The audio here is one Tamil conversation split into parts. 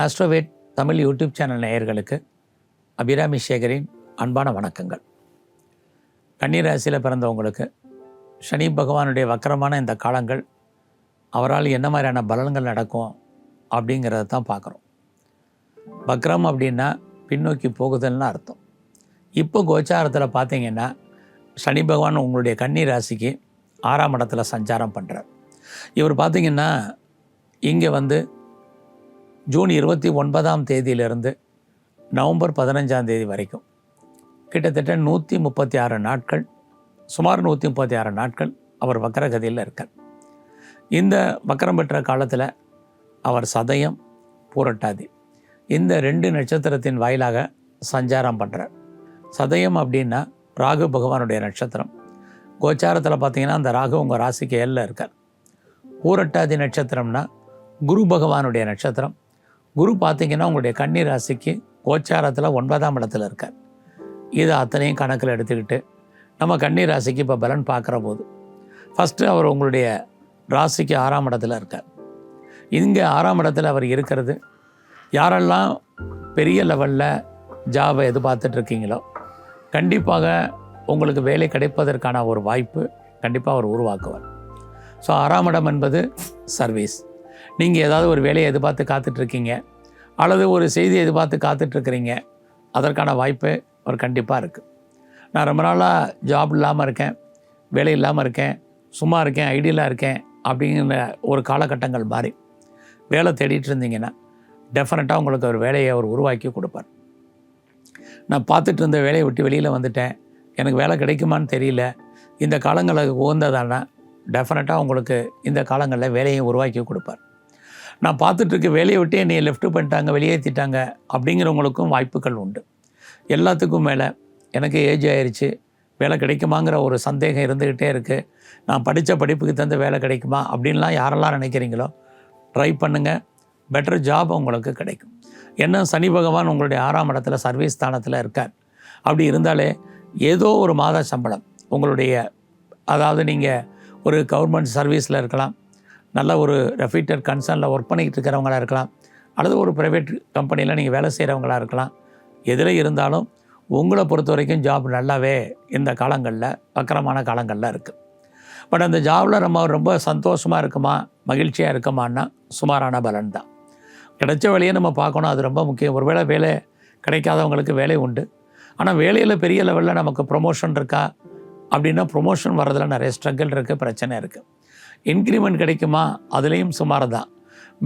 ஆஸ்ட்ரோவேட் தமிழ் யூடியூப் சேனல் நேயர்களுக்கு அபிராமி சேகரின் அன்பான வணக்கங்கள். கன்னிராசியில் பிறந்தவங்களுக்கு சனி பகவானுடைய வக்கரமான இந்த காலங்கள் அவரால் என்ன மாதிரியான பலன்கள் நடக்கும் அப்படிங்கிறத தான் பார்க்குறோம். வக்ரம் அப்படின்னா பின்னோக்கி போகுதல்னு அர்த்தம். இப்போ கோச்சாரத்தில் பார்த்தீங்கன்னா சனி பகவான் உங்களுடைய கன்னி ராசிக்கு ஆறாம் இடத்துல சஞ்சாரம் பண்ணுறார் இவர் பார்த்திங்கன்னா இங்கே வந்து ஜூன் இருபத்தி ஒன்பதாம் தேதியிலிருந்து நவம்பர் பதினஞ்சாம் தேதி வரைக்கும். கிட்டத்தட்ட நூற்றி முப்பத்தி ஆறு நாட்கள் சுமார் நூற்றி முப்பத்தி ஆறு நாட்கள் அவர் வக்கரகதியில் இருக்கார். இந்த வக்கரம் பெற்ற காலத்தில் அவர் சதயம் பூரட்டாதி இந்த ரெண்டு நட்சத்திரத்தின் வாயிலாக சஞ்சாரம் பண்ணுறார் சதயம் அப்படின்னா ராகு பகவானுடைய நட்சத்திரம். கோச்சாரத்தில் பார்த்தீங்கன்னா அந்த ராகு உங்கள் ராசிக்கு ஏழில் இருக்கார். பூரட்டாதி நட்சத்திரம்னா குரு பகவானுடைய நட்சத்திரம் குரு பார்த்தீங்கன்னா உங்களுடைய கன்னி ராசிக்கு கோச்சாரத்தில் ஒன்பதாம் இடத்துல இருக்கார். இது அத்தனையும் கணக்கில் எடுத்துக்கிட்டு நம்ம கன்னி ராசிக்கு இப்போ பலன் பார்க்குற போது ஃபஸ்ட்டு அவர் உங்களுடைய ராசிக்கு ஆறாம் இடத்துல இருக்கார். இங்கே ஆறாம் இடத்துல அவர் இருக்கிறது. யாரெல்லாம் பெரிய லெவலில் ஜாபை எதிர்பார்த்துட்ருக்கீங்களோ கண்டிப்பாக உங்களுக்கு வேலை கிடைப்பதற்கான ஒரு வாய்ப்பு கண்டிப்பாக அவர் உருவாக்குவார். ஸோ ஆறாம் இடம் என்பது சர்வீஸ் நீங்கள் ஏதாவது ஒரு வேலையை எதிர்பார்த்து காத்துட்ருக்கீங்க அல்லது ஒரு செய்தியை எதிர்பார்த்து காத்துட்ருக்குறீங்க அதற்கான வாய்ப்பு ஒரு கண்டிப்பாக இருக்குது நான் ரொம்ப நாளாக ஜாப் இல்லாமல் இருக்கேன் வேலை இல்லாமல் இருக்கேன் சும்மா இருக்கேன் ஐடியலாக இருக்கேன் அப்படிங்கிற ஒரு காலகட்டங்கள் மாறி. வேலை தேடிட்டு இருந்தீங்கன்னா டெஃபினட்டாக உங்களுக்கு ஒரு வேலையை அவர் உருவாக்கி கொடுப்பார். நான் பார்த்துட்டு இருந்த வேலையை விட்டு வெளியில் வந்துட்டேன். எனக்கு வேலை கிடைக்குமான்னு தெரியல. இந்த காலங்களுக்கு உகந்ததானா டெஃபினட்டாக உங்களுக்கு இந்த காலங்களில் வேலையை உருவாக்கி கொடுப்பார். நான் பார்த்துட்ருக்க வேலையை விட்டு என்னை லெஃப்ட்டு பண்ணிட்டாங்க வெளியேற்றிட்டாங்க அப்படிங்கிறவங்களுக்கும் வாய்ப்புகள் உண்டு. எல்லாத்துக்கும் மேலே எனக்கு ஏஜ் ஆயிடுச்சு வேலை கிடைக்குமாங்கிற ஒரு சந்தேகம் இருந்துக்கிட்டே இருக்குது நான் படித்த படிப்புக்கு தகுந்த வேலை கிடைக்குமா அப்படின்லாம் யாரெல்லாம் நினைக்கிறீங்களோ ட்ரை பண்ணுங்கள் பெட்டர் ஜாப் உங்களுக்கு கிடைக்கும். என்ன? சனி பகவான் உங்களுடைய ஆறாம் இடத்துல சர்வீஸ் ஸ்தானத்தில் இருக்கார். அப்படி இருந்தாலே ஏதோ ஒரு மாத சம்பளம் உங்களுடைய அதாவது நீங்கள் ஒரு கவர்மெண்ட் சர்வீஸில் இருக்கலாம் நல்ல ஒரு ரெஃபிட்டர் கன்சர்னில் ஒர்க் பண்ணிக்கிட்டு இருக்கிறவங்களா இருக்கலாம். அல்லது ஒரு ப்ரைவேட் கம்பெனியில் நீங்கள் வேலை செய்கிறவங்களா இருக்கலாம். எதில் இருந்தாலும் உங்களை பொறுத்த வரைக்கும் ஜாப் நல்லாவே இந்த காலங்களில் வக்கரமான காலங்களில் இருக்குது பட் அந்த ஜாபில் நம்ம ரொம்ப சந்தோஷமாக இருக்குமா மகிழ்ச்சியாக இருக்குமான்னா சுமாரான பலன் தான். கிடைச்ச வேலையை நம்ம பார்க்கணும் அது ரொம்ப முக்கியம். ஒருவேளை வேலை கிடைக்காதவங்களுக்கு வேலை உண்டு. ஆனால் வேலையில் பெரிய லெவலில் நமக்கு ப்ரொமோஷன் இருக்கா? அப்படின்னா ப்ரொமோஷன் வர்றதில் நிறைய ஸ்ட்ரகிள் இருக்குது பிரச்சனை இருக்குது இன்க்ரிமெண்ட் கிடைக்குமா? அதுலேயும் சுமார் தான்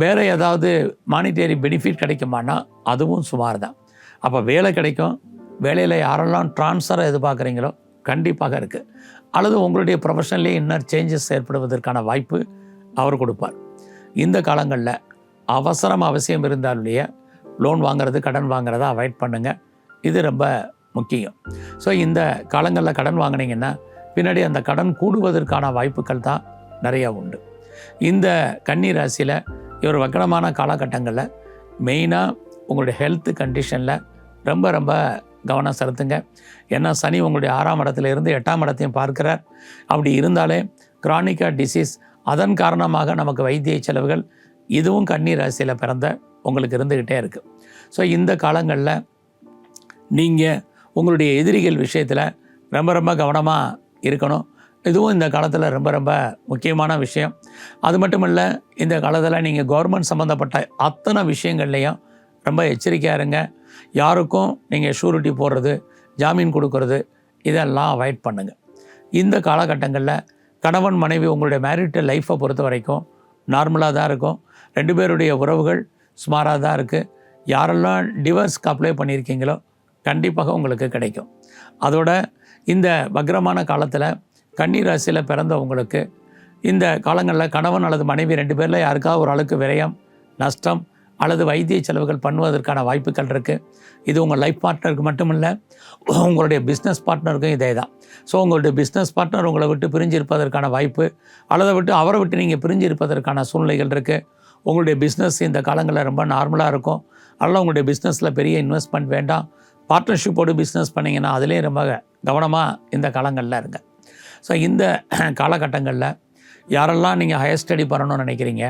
வேறு ஏதாவது மானிட்டரி பெனிஃபிட் கிடைக்குமானா அதுவும் சுமார் தான் அப்போ வேலை கிடைக்கும். வேலையில் யாரெல்லாம் ட்ரான்ஸ்ஃபரை எதிர்பார்க்குறீங்களோ கண்டிப்பாக இருக்குது அல்லது உங்களுடைய ப்ரொஃபஷன்லேயே இன்னர் சேஞ்சஸ் ஏற்படுவதற்கான வாய்ப்பு அவர் கொடுப்பார். இந்த காலங்களில் அவசரம் அவசியம் இருந்தாலுடைய லோன் வாங்குறது கடன் வாங்குறத அவாய்ட் பண்ணுங்கள் இது ரொம்ப முக்கியம். ஸோ இந்த காலங்களில் கடன் வாங்கினீங்கன்னா பின்னாடி அந்த கடன் கூடுவதற்கான வாய்ப்புகள் தான் நிறையா உண்டு. இந்த கன்னி ராசியில் இவர் வக்கரமான காலகட்டங்களில் மெயினாக உங்களுடைய ஹெல்த் கண்டிஷனில் ரொம்ப ரொம்ப கவனம் செலுத்துங்க. ஏன்னா சனி உங்களுடைய ஆறாம் இடத்துல இருந்து எட்டாம் இடத்தையும் பார்க்கிறார். அப்படி இருந்தாலே கிரானிக்கா டிசீஸ் அதன் காரணமாக நமக்கு வைத்திய செலவுகள் இதுவும் கன்னி ராசியில் பிறந்த உங்களுக்கு இருந்துக்கிட்டே இருக்குது ஸோ இந்த காலங்களில் நீங்கள் உங்களுடைய எதிரிகள் விஷயத்தில் ரொம்ப ரொம்ப கவனமாக இருக்கணும். இதுவும் இந்த காலத்தில் ரொம்ப ரொம்ப முக்கியமான விஷயம். அது மட்டும் இல்லை இந்த காலத்தில் நீங்கள் கவர்மெண்ட் சம்மந்தப்பட்ட அத்தனை விஷயங்கள்லையும் ரொம்ப எச்சரிக்கையாக இருங்க. யாருக்கும் நீங்கள் ஷூரிட்டி போடுறது ஜாமீன் கொடுக்கறது இதெல்லாம் அவாய்ட் பண்ணுங்கள் இந்த காலகட்டங்களில் கணவன் மனைவி உங்களுடைய மேரிட்டல் லைஃப்பை பொறுத்த வரைக்கும் நார்மலாக தான் இருக்கும். ரெண்டு பேருடைய உறவுகள் சுமாராக தான் இருக்குது யாரெல்லாம் டிவர்ஸ்க்கு அப்ளை பண்ணியிருக்கீங்களோ கண்டிப்பாக உங்களுக்கு கிடைக்கும். அதோட இந்த வக்ரமான காலத்தில் கன்னி ராசியில் பிறந்தவங்களுக்கு இந்த காலங்களில் கணவன் அல்லது மனைவி ரெண்டு பேரில் யாருக்காவது ஒரு அளவுக்கு விரயம் நஷ்டம் அல்லது வைத்திய செலவுகள் பண்ணுவதற்கான வாய்ப்புகள் இருக்குது இது உங்கள் லைஃப் பார்ட்னருக்கு மட்டும் இல்லை உங்களுடைய பிஸ்னஸ் பார்ட்னருக்கும் இதே தான். ஸோ உங்களுடைய பிஸ்னஸ் பார்ட்னர் உங்களை விட்டு பிரிஞ்சு இருப்பதற்கான வாய்ப்பு அல்லதை விட்டு அவரை விட்டு நீங்கள் பிரிஞ்சு இருப்பதற்கான சூழ்நிலைகள் இருக்குது உங்களுடைய பிஸ்னஸ் இந்த காலங்களில் ரொம்ப நார்மலாக இருக்கும். அதனால் உங்களுடைய பிஸ்னஸில் பெரிய இன்வெஸ்ட்மெண்ட் வேண்டாம். பார்ட்னர்ஷிப்போடு பிஸ்னஸ் பண்ணிங்கன்னா அதுலேயும் ரொம்ப கவனமாக இந்த காலங்களில் இருங்க. ஸோ இந்த காலகட்டங்களில் யாரெல்லாம் நீங்கள் ஹையர் ஸ்டடி பண்ணணும்னு நினைக்கிறீங்க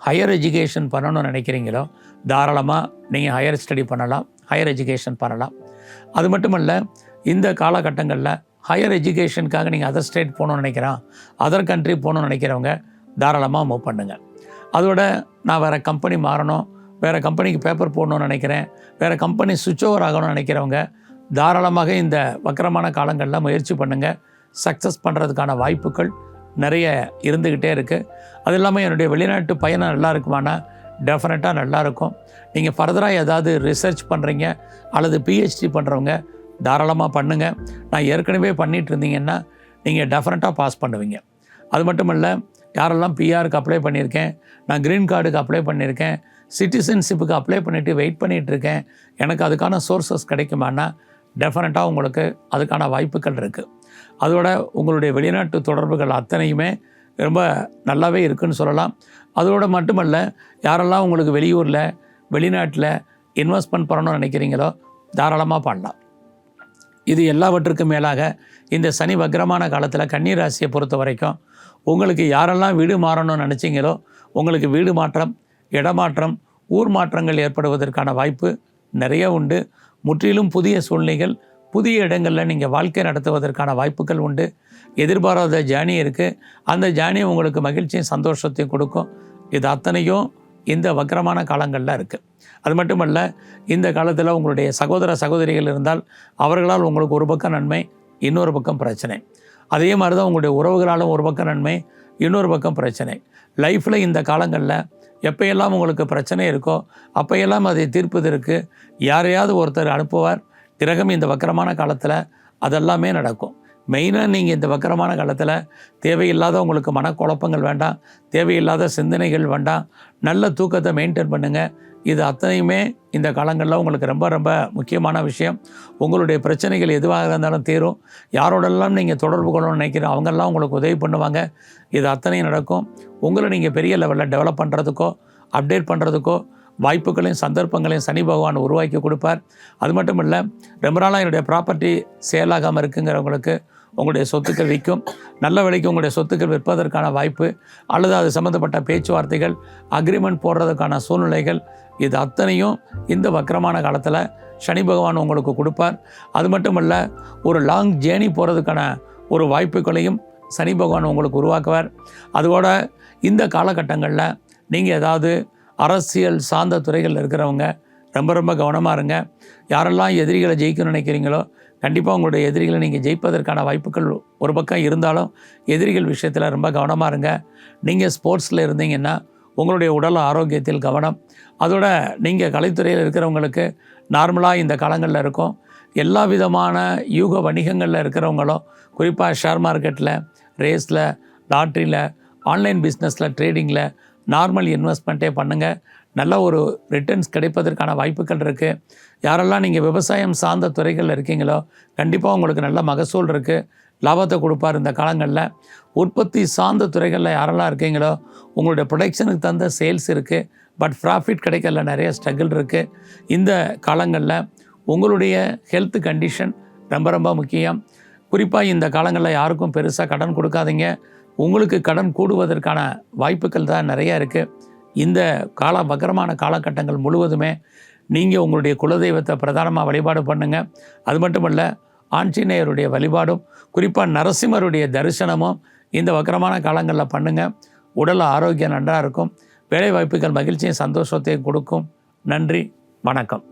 ஹையர் எஜுகேஷன் பண்ணணும்னு நினைக்கிறீங்களோ தாராளமாக நீங்கள் ஹையர் ஸ்டடி பண்ணலாம் ஹையர் எஜுகேஷன் பண்ணலாம். அது மட்டுமல்ல இந்த காலகட்டங்களில் ஹையர் எஜுகேஷனுக்காக நீங்கள் அதர் ஸ்டேட் போகணும்னு நினைக்கிறோம் அதர் கண்ட்ரி போகணும்னு நினைக்கிறவங்க தாராளமாக மூவ் பண்ணுங்கள் அதோட நான் வேறு கம்பெனி மாறணும் வேறு கம்பெனிக்கு பேப்பர் போடணும்னு நினைக்கிறேன் வேறு கம்பெனி சுவிட்ச் ஓவர் ஆகணும்னு நினைக்கிறவங்க தாராளமாக இந்த வக்கரமான காலங்களில் முயற்சி பண்ணுங்கள் சக்ஸஸ் பண்ணுறதுக்கான வாய்ப்புகள் நிறைய இருந்துக்கிட்டே இருக்குது அது இல்லாமல் என்னுடைய வெளிநாட்டு பயணம் நல்லா இருக்குமானா டெஃபினட்டாக நல்லா இருக்கும். நீங்கள் ஃபர்தராக ஏதாவது ரிசர்ச் பண்ணுறீங்க அல்லது பிஹெச்டி பண்ணுறவங்க தாராளமாக பண்ணுங்கள் நான் ஏற்கனவே பண்ணிகிட்டு இருந்தீங்கன்னா நீங்கள் டெஃபினட்டாக பாஸ் பண்ணுவீங்க. அது மட்டும் இல்லை யாரெல்லாம் பிஆருக்கு அப்ளை பண்ணியிருக்கேன் நான் க்ரீன் கார்டுக்கு அப்ளை பண்ணியிருக்கேன் சிட்டிசன்ஷிப்புக்கு அப்ளை பண்ணிவிட்டு வெயிட் பண்ணிகிட்டு இருக்கேன் எனக்கு அதுக்கான சோர்ஸஸ் கிடைக்குமானா டெஃபினட்டாக உங்களுக்கு அதுக்கான வாய்ப்புகள் இருக்குது அதோட உங்களுடைய வெளிநாட்டு தொடர்புகள் அத்தனையுமே ரொம்ப நல்லாவே இருக்குன்னு சொல்லலாம். அதோட மட்டுமல்ல யாரெல்லாம் உங்களுக்கு வெளியூரில் வெளிநாட்டில் இன்வெஸ்ட்மெண்ட் பண்ணணும்னு நினைக்கிறீங்களோ தாராளமாக பண்ணலாம். இது எல்லாவற்றுக்கும் மேலாக இந்த சனி வக்ரமான காலத்தில் கன்னி ராசியை பொறுத்த வரைக்கும் உங்களுக்கு யாரெல்லாம் வீடு மாறணும்னு நினச்சிங்களோ உங்களுக்கு வீடு மாற்றம் இடமாற்றம் ஊர் மாற்றங்கள் ஏற்படுவதற்கான வாய்ப்பு நிறைய உண்டு. முற்றிலும் புதிய சூழ்நிலைகள் புதிய இடங்களில் நீங்கள் வாழ்க்கை நடத்துவதற்கான வாய்ப்புகள் உண்டு. எதிர்பாராத ஜேர்னி இருக்குது அந்த ஜேர்னி உங்களுக்கு மகிழ்ச்சியும் சந்தோஷத்தையும் கொடுக்கும். இது அத்தனையும் இந்த வக்கரமான காலங்களில் இருக்குது அது மட்டுமல்ல இந்த காலத்தில் உங்களுடைய சகோதர சகோதரிகள் இருந்தால் அவர்களால் உங்களுக்கு ஒரு பக்கம் நன்மை இன்னொரு பக்கம் பிரச்சனை. அதே மாதிரி தான் உங்களுடைய உறவுகளாலும் ஒரு பக்கம் நன்மை இன்னொரு பக்கம் பிரச்சனை. லைஃப்பில் இந்த காலங்களில் எப்போயெல்லாம் உங்களுக்கு பிரச்சனை இருக்கோ அப்போயெல்லாம் அதை தீர்ப்பதற்கு யாரையாவது ஒருத்தர் அனுப்புவார். கிரகம் இந்த வக்கரமான காலத்தில் அதெல்லாமே நடக்கும். மெயினாக நீங்கள் இந்த வக்கரமான காலத்தில் தேவையில்லாத உங்களுக்கு மனக்குழப்பங்கள் வேண்டாம் தேவையில்லாத சிந்தனைகள் வேண்டாம் நல்ல தூக்கத்தை மெயின்டைன் பண்ணுங்கள் இது அத்தனையுமே இந்த காலங்களில் உங்களுக்கு ரொம்ப ரொம்ப முக்கியமான விஷயம். உங்களுடைய பிரச்சனைகள் எதுவாக இருந்தாலும் தீரும். யாரோடெல்லாம் நீங்கள் தொடர்பு கொள்ளணும்னு நினைக்கிறோம் அவங்கெல்லாம் உங்களுக்கு உதவி பண்ணுவாங்க. இது அத்தனையும் நடக்கும். உங்களை நீங்கள் பெரிய லெவலில் டெவலப் பண்ணுறதுக்கோ அப்டேட் பண்ணுறதுக்கோ வாய்ப்புகளையும் சந்தர்ப்பங்களையும் சனி பகவான் உருவாக்கி கொடுப்பார். அது மட்டும் இல்லை ரொம்ப நாளாக என்னுடைய ப்ராப்பர்ட்டி சேலாகாமல் இருக்குங்கிறவங்களுக்கு உங்களுடைய சொத்துக்கள் விற்கும். நல்ல விலைக்கு உங்களுடைய சொத்துக்கள் விற்பதற்கான வாய்ப்பு அல்லது அது சம்மந்தப்பட்ட பேச்சுவார்த்தைகள் அக்ரிமெண்ட் போடுறதுக்கான சூழ்நிலைகள் இது அத்தனையும் இந்த வக்கரமான காலத்தில் சனி பகவான் உங்களுக்கு கொடுப்பார். அது மட்டும் இல்லை ஒரு லாங் ஜேர்னி போகிறதுக்கான ஒரு வாய்ப்புகளையும் சனி பகவான் உங்களுக்கு உருவாக்குவார். அதோட இந்த காலகட்டங்களில் நீங்கள் ஏதாவது அரசியல் சார்ந்த துறைகளில் இருக்கிறவங்க ரொம்ப ரொம்ப கவனமாக இருங்க. யாரெல்லாம் எதிரிகளை ஜெயிக்கணும்னு நினைக்கிறீங்களோ கண்டிப்பாக உங்களுடைய எதிரிகளை நீங்கள் ஜெயிப்பதற்கான வாய்ப்புகள் ஒரு பக்கம் இருந்தாலும் எதிரிகள் விஷயத்தில் ரொம்ப கவனமாக இருங்க. நீங்கள் ஸ்போர்ட்ஸில் இருந்தீங்கன்னா உங்களுடைய உடல் ஆரோக்கியத்தில் கவனம். அதோட நீங்கள் கலைத்துறையில் இருக்கிறவங்களுக்கு நார்மலாக இந்த காலங்களில் இருக்கும். எல்லா விதமான யூக வணிகங்களில் இருக்கிறவங்களும் குறிப்பாக ஷேர் மார்க்கெட்டில் ரேஸில் லாட்ரியில் ஆன்லைன் பிஸ்னஸில் ட்ரேடிங்கில் நார்மல் இன்வெஸ்ட்மெண்ட்டே பண்ணுங்கள் நல்ல ஒரு ரிட்டர்ன்ஸ் கிடைப்பதற்கான வாய்ப்புகள் இருக்குது யாரெல்லாம் நீங்கள் விவசாயம் சார்ந்த துறைகளில் இருக்கீங்களோ கண்டிப்பாக உங்களுக்கு நல்ல மகசூல் இருக்குது லாபத்தை கொடுப்பார் இந்த காலங்களில். உற்பத்தி சார்ந்த துறைகளில் யாரெல்லாம் இருக்கீங்களோ உங்களுடைய ப்ரொடக்ஷனுக்கு தகுந்த சேல்ஸ் இருக்குது பட் ப்ராஃபிட் கிடைக்கல நிறைய ஸ்ட்ரகிள் இருக்குது இந்த காலங்களில் உங்களுடைய ஹெல்த் கண்டிஷன் ரொம்ப ரொம்ப முக்கியம். குறிப்பாக இந்த காலங்களில் யாருக்கும் பெருசாக கடன் கொடுக்காதீங்க. உங்களுக்கு கடன் கூடுவதற்கான வாய்ப்புகள் தான் நிறையா இருக்குது இந்த கால வக்கரமான காலகட்டங்கள் முழுவதுமே நீங்கள் உங்களுடைய குலதெய்வத்தை பிரதானமாக வழிபாடு பண்ணுங்கள் அது மட்டும் இல்லை ஆஞ்சநேயருடைய வழிபாடும் குறிப்பாக நரசிம்மருடைய தரிசனமும் இந்த வக்கரமான காலங்களில் பண்ணுங்கள் உடல் ஆரோக்கியம் நன்றாக இருக்கும் வேலை வாய்ப்புகள் மகிழ்ச்சியும் சந்தோஷத்தையும் கொடுக்கும். நன்றி வணக்கம்.